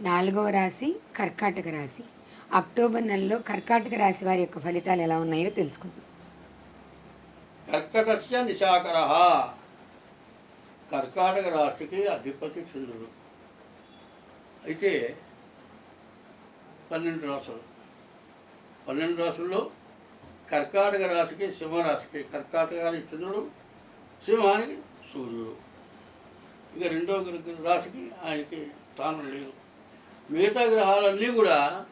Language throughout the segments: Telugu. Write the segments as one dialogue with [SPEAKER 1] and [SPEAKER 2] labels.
[SPEAKER 1] నాలుగవ రాశి కర్కాటక రాశి. అక్టోబర్ నెలలో కర్కాటక రాశి వారి యొక్క ఫలితాలు ఎలా ఉన్నాయో తెలుసుకుందాం.
[SPEAKER 2] కర్కటస్య నిశాకర. కర్కాటక రాశికి అధిపతి చంద్రుడు. అయితే పన్నెండు రాసులు పన్నెండు రాసుల్లో కర్కాటక రాశికి సింహరాశికి కర్కాటకానికి చంద్రుడు సింహానికి సూర్యుడు. ఇక రెండో రాశికి ఆయనకి స్థానం లేదు. మిగతా గ్రహాలన్నీ కూడా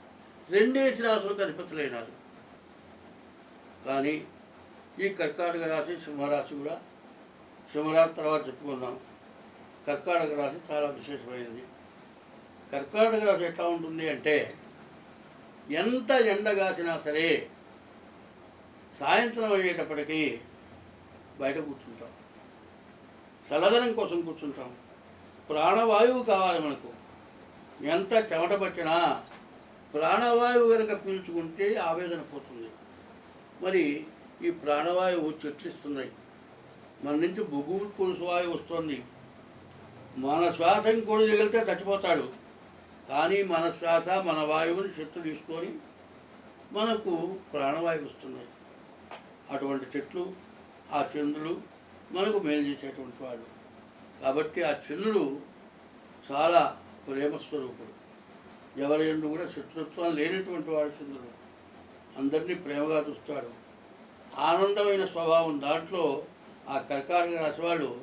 [SPEAKER 2] రెండేసి రాసులకు అధిపతులైనారు. కానీ ఈ కర్కాటక రాశి సింహరాశి కూడా సింహరాశి తర్వాత చెప్పుకుందాం. కర్కాటక రాశి చాలా విశేషమైనది. కర్కాటక రాశి ఎట్లా ఉంటుంది అంటే ఎంత ఎండ కాసినా సరే సాయంత్రం అయ్యేటప్పటికీ బయట కూర్చుంటాం. చల్లదనం కోసం కూర్చుంటాం. ప్రాణవాయువు కావాలి మనకు. ఎంత చెమట పట్టినా ప్రాణవాయువు కనుక పీల్చుకుంటే ఆవేదన పోతుంది. మరి ఈ ప్రాణవాయువు చెట్లు ఇస్తున్నాయి మన నుంచి బొగ్గు పులుసు వాయువు వస్తుంది. మన శ్వాస ఇంకోటి తగిలితే చచ్చిపోతాడు. కానీ మన శ్వాస మన వాయువుని చెట్లు తీసుకొని మనకు ప్రాణవాయువు వస్తున్నాయి. అటువంటి చెట్లు ఆ చంద్రుడు మనకు మేలు చేసేటువంటి వాడు. కాబట్టి ఆ చంద్రుడు చాలా ప్రేమస్వరూపుడు. ఎవరి ఎందు కూడా శత్రుత్వం లేనటువంటి వాడు చంద్రుడు. అందరినీ ప్రేమగా చూస్తాడు. ఆనందమైన స్వభావం దాంట్లో ఆ కర్కాటక రాశి వాళ్ళు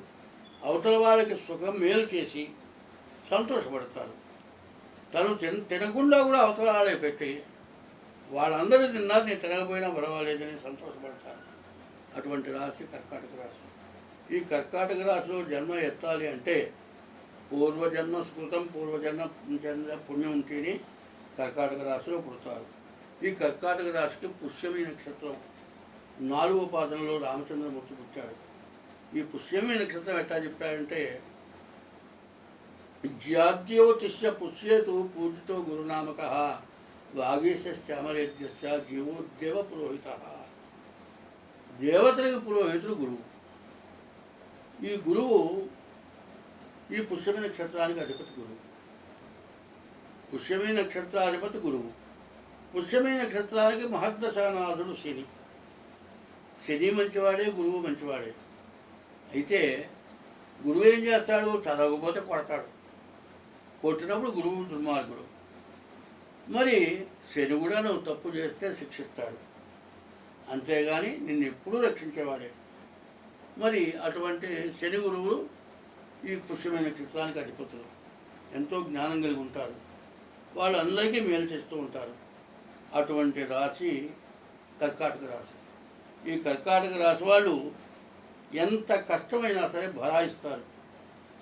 [SPEAKER 2] అవతల వాళ్ళకి సుఖం మేలు చేసి సంతోషపడతారు. తను తిన తినకుండా కూడా అవతల వాళ్ళే పెట్టి వాళ్ళందరూ తిన్నారు నేను తినకపోయినా పర్వాలేదని సంతోషపడతారు. అటువంటి రాశి కర్కాటక రాశి. ఈ కర్కాటక రాశిలో జన్మ ఎత్తాలి అంటే పూర్వజన్మ స్కృతం పూర్వజన్మ జన్మ పుణ్యం ఉంటేనే కర్కాటక రాశిలో పుడతారు. ఈ కర్కాటక రాశికి పుష్యమి నక్షత్రం. నాలుగో పాదంలో రామచంద్రమూర్తి పుట్టాడు. ఈ పుష్యమి నక్షత్రం ఎట్లా చెప్పాడంటే జ్యాద్యోతిష్య పుష్యతు పూజితో గురునామక వాగీశ్యామరేద్యశ్చ జీవోద్దేవ పురోహిత. దేవతలకు పురోహితుడు గురువు. ఈ గురువు ఈ పుష్యమి నక్షత్రానికి అధిపతి గురువు. పుష్యమి నక్షత్రాధిపతి గురువు. పుష్యమి నక్షత్రానికి మహద్దశానాథుడు శని. శని మంచివాడే గురువు మంచివాడే. అయితే గురువు ఏం చేస్తాడు? చదవకపోతే కొడతాడు. కొట్టినప్పుడు గురువు దుర్మార్గుడు. మరి శని కూడా నువ్వు తప్పు చేస్తే శిక్షిస్తాడు. అంతేగాని నిన్ను ఎప్పుడూ రక్షించేవాడే. మరి అటువంటి శని గురువులు ఈ పుష్యమైన చిత్రానికి అధిపతులు. ఎంతో జ్ఞానం కలిగి ఉంటారు. వాళ్ళు అందరికీ మేలు చేస్తూ ఉంటారు. అటువంటి రాశి కర్కాటక రాశి. ఈ కర్కాటక రాశి వాళ్ళు ఎంత కష్టమైనా సరే భరాయిస్తారు.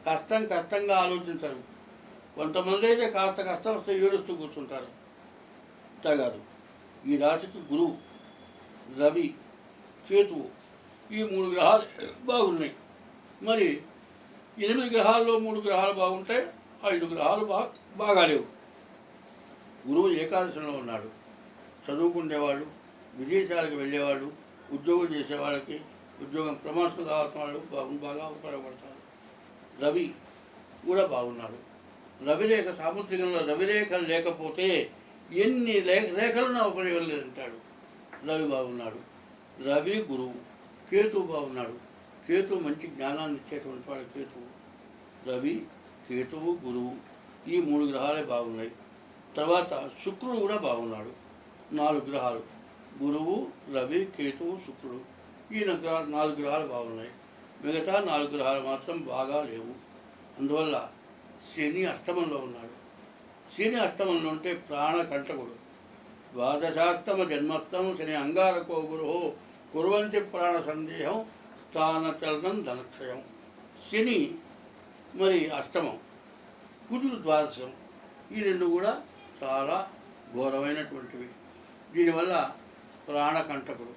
[SPEAKER 2] కష్టం కష్టంగా ఆలోచించరు. కొంతమంది అయితే కాస్త కష్టం వస్తే ఏడుస్తూ కూర్చుంటారు. తగాదు ఈ రాశికి గురువు రవి కేతువు ఈ మూడు గ్రహాలు బాగున్నాయి. మరి ఎనిమిది గ్రహాల్లో మూడు గ్రహాలు బాగుంటే ఐదు గ్రహాలు బా బాగాలేవు. గురువు ఏకాదశిలో ఉన్నాడు. చదువుకునేవాళ్ళు విదేశాలకు వెళ్ళేవాళ్ళు ఉద్యోగం చేసేవాళ్ళకి ఉద్యోగం ప్రమోషన్ కావాల్సిన వాళ్ళు బాగు బాగా ఉపయోగపడతారు. రవి కూడా బాగున్నాడు. రవిరేఖ సాముద్రికంలో రవిరేఖలు లేకపోతే ఎన్ని లేఖ రేఖలున్నా ఉపయోగం లేదంటాడు. రవి బాగున్నాడు. రవి గురువు. కేతు బాగున్నాడు. కేతు మంచి జ్ఞానాన్ని ఇచ్చేటువంటి వాడు కేతువు. రవి కేతువు గురువు ఈ మూడు గ్రహాలే బాగున్నాయి. తర్వాత శుక్రుడు కూడా బాగున్నాడు. నాలుగు గ్రహాలు. గురువు రవి కేతువు శుక్రుడు. ఈ గ్రహ నాలుగు గ్రహాలు బాగున్నాయి. మిగతా నాలుగు గ్రహాలు మాత్రం బాగా లేవు. అందువల్ల శని అష్టమంలో ఉన్నాడు. శని అష్టమంలో ఉంటే ప్రాణకంటకుడు ద్వాదశాస్తమ జన్మస్తం శని అంగారకో గురు కురువంతి ప్రాణ సందేహం స్థానచలనం ధనక్షయం. శని మరి అష్టమం. కుజుడు ద్వాదశం. ఈ రెండు కూడా చాలా ఘోరమైనటువంటివి. దీనివల్ల ప్రాణకంటకుడు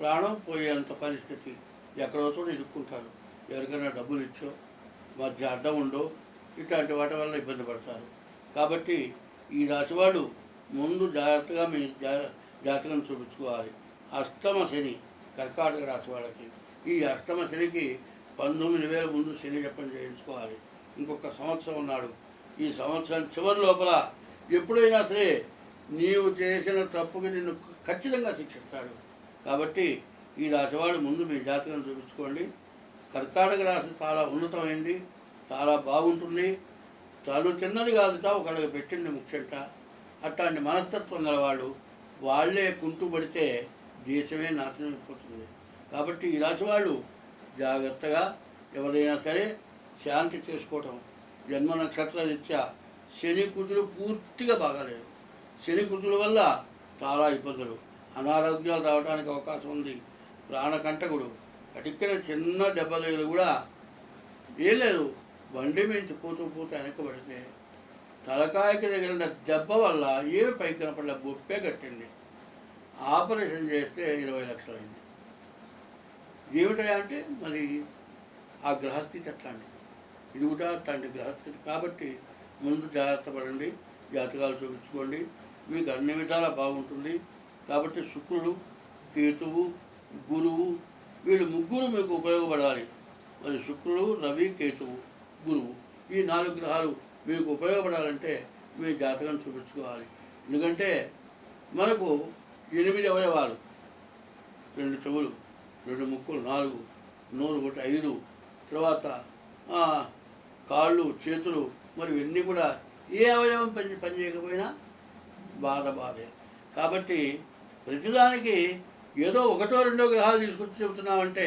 [SPEAKER 2] ప్రాణం పోయేంత పరిస్థితి ఎక్కడో చోట ఇరుక్కుంటారు. ఎవరికైనా డబ్బులు ఇచ్చో మధ్య అడ్డం ఉండో ఇట్లాంటి వాటి వల్ల ఇబ్బంది పడతారు. కాబట్టి ఈ రాశివాడు ముందు జాగ్రత్తగా మీ జా జాతకం చూపించుకోవాలి. అస్తమ శని కర్కాటక రాశి వాళ్ళకి. ఈ అష్టమ శనికి పంతొమ్మిది వేల ముందు శని జపం చేయించుకోవాలి. ఇంకొక సంవత్సరం ఉన్నాడు. ఈ సంవత్సరం చివరి లోపల ఎప్పుడైనా సరే నీవు చేసిన తప్పుకి నిన్ను ఖచ్చితంగా శిక్షిస్తాడు. కాబట్టి ఈ రాశివాడు ముందు మీ జాతకం చూపించుకోండి. కర్కాటక రాశి చాలా ఉన్నతమైంది చాలా బాగుంటుంది. చాలు చిన్నది కాదుట ఒకళ్ళకి పెట్టింది ముఖ్యంట. అట్లాంటి మనస్తత్వం గల వాళ్ళు వాళ్ళే కుంటుపడితే దేశమే నాశనం అయిపోతుంది. కాబట్టి ఈ రాశి వాళ్ళు జాగ్రత్తగా ఎవరైనా సరే శాంతి చేసుకోవటం. జన్మ నక్షత్ర రీత్యా శని కుజులు పూర్తిగా బాగాలేదు. శని కుజుల వల్ల చాలా ఇబ్బందులు. అనారోగ్యాలు రావడానికి అవకాశం ఉంది. ప్రాణకంటకుడు కటిక్కిన చిన్న దెబ్బలు కూడా ఏం లేదు బండి మించి పోతూ పోతూ వెనకబడితే తలకాయకి తగిలిన దెబ్బ వల్ల ఏమి పైకి కనపడలే బొప్పే కట్టింది. ఆపరేషన్ చేస్తే ఇరవై లక్షలైంది. ఏమిటా అంటే మరి ఆ గ్రహస్థితి అట్లాంటిది. ఇది కూడా అట్లాంటి గ్రహస్థితి. కాబట్టి ముందు జాగ్రత్త పడండి జాతకాలు చూపించుకోండి. మీకు అన్ని విధాలా బాగుంటుంది. కాబట్టి శుక్రుడు కేతువు గురువు వీళ్ళు ముగ్గురు మీకు ఉపయోగపడాలి. మరి శుక్రుడు రవి కేతువు గురువు ఈ నాలుగు గ్రహాలు మీకు ఉపయోగపడాలంటే మీ జాతకం చూపించుకోవాలి. ఎందుకంటే మనకు ఎనిమిది అవయవాలు రెండు చెవులు రెండు ముక్కులు నాలుగు నోరు ఒకటి ఐదు. తర్వాత కాళ్ళు చేతులు మరి ఇవన్నీ కూడా ఏ అవయవం పని పనిచేయకపోయినా బాధ బాధే. కాబట్టి ప్రతిదానికి ఏదో ఒకటో రెండో గ్రహాలు తీసుకొచ్చి చెబుతున్నామంటే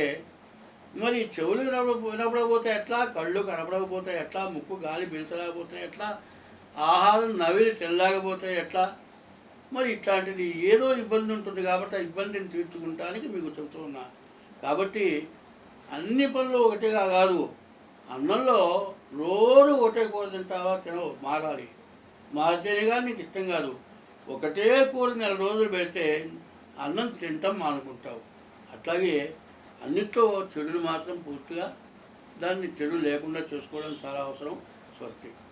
[SPEAKER 2] మరి చెవులు వినపడకపోతే ఎట్లా? కళ్ళు కనపడకపోతే ఎట్లా? ముక్కు గాలి పీల్చలేకపోతే ఎట్లా? ఆహారం నవిలి తెల్లకపోతే ఎట్లా? మరి ఇట్లాంటిది ఏదో ఇబ్బంది ఉంటుంది కాబట్టి ఆ ఇబ్బందిని తీర్చుకుంటానికి మీకు చెబుతూ ఉన్నాను కాబట్టి అన్ని పనులు ఒకటిగా కాదు. అన్నంలో రోజు ఒకటే కూర తింటావా తినవు. మారాలి. మారితేనే కానీ నీకు ఇష్టం కాదు. ఒకటే కూర నెల రోజులు పెడితే అన్నం తింటాం మానుకుంటావు అట్లాగే అన్నిట్లో చెడుని మాత్రం పూర్తిగా దాన్ని చెడు లేకుండా చూసుకోవడం చాలా అవసరం. స్వస్తి.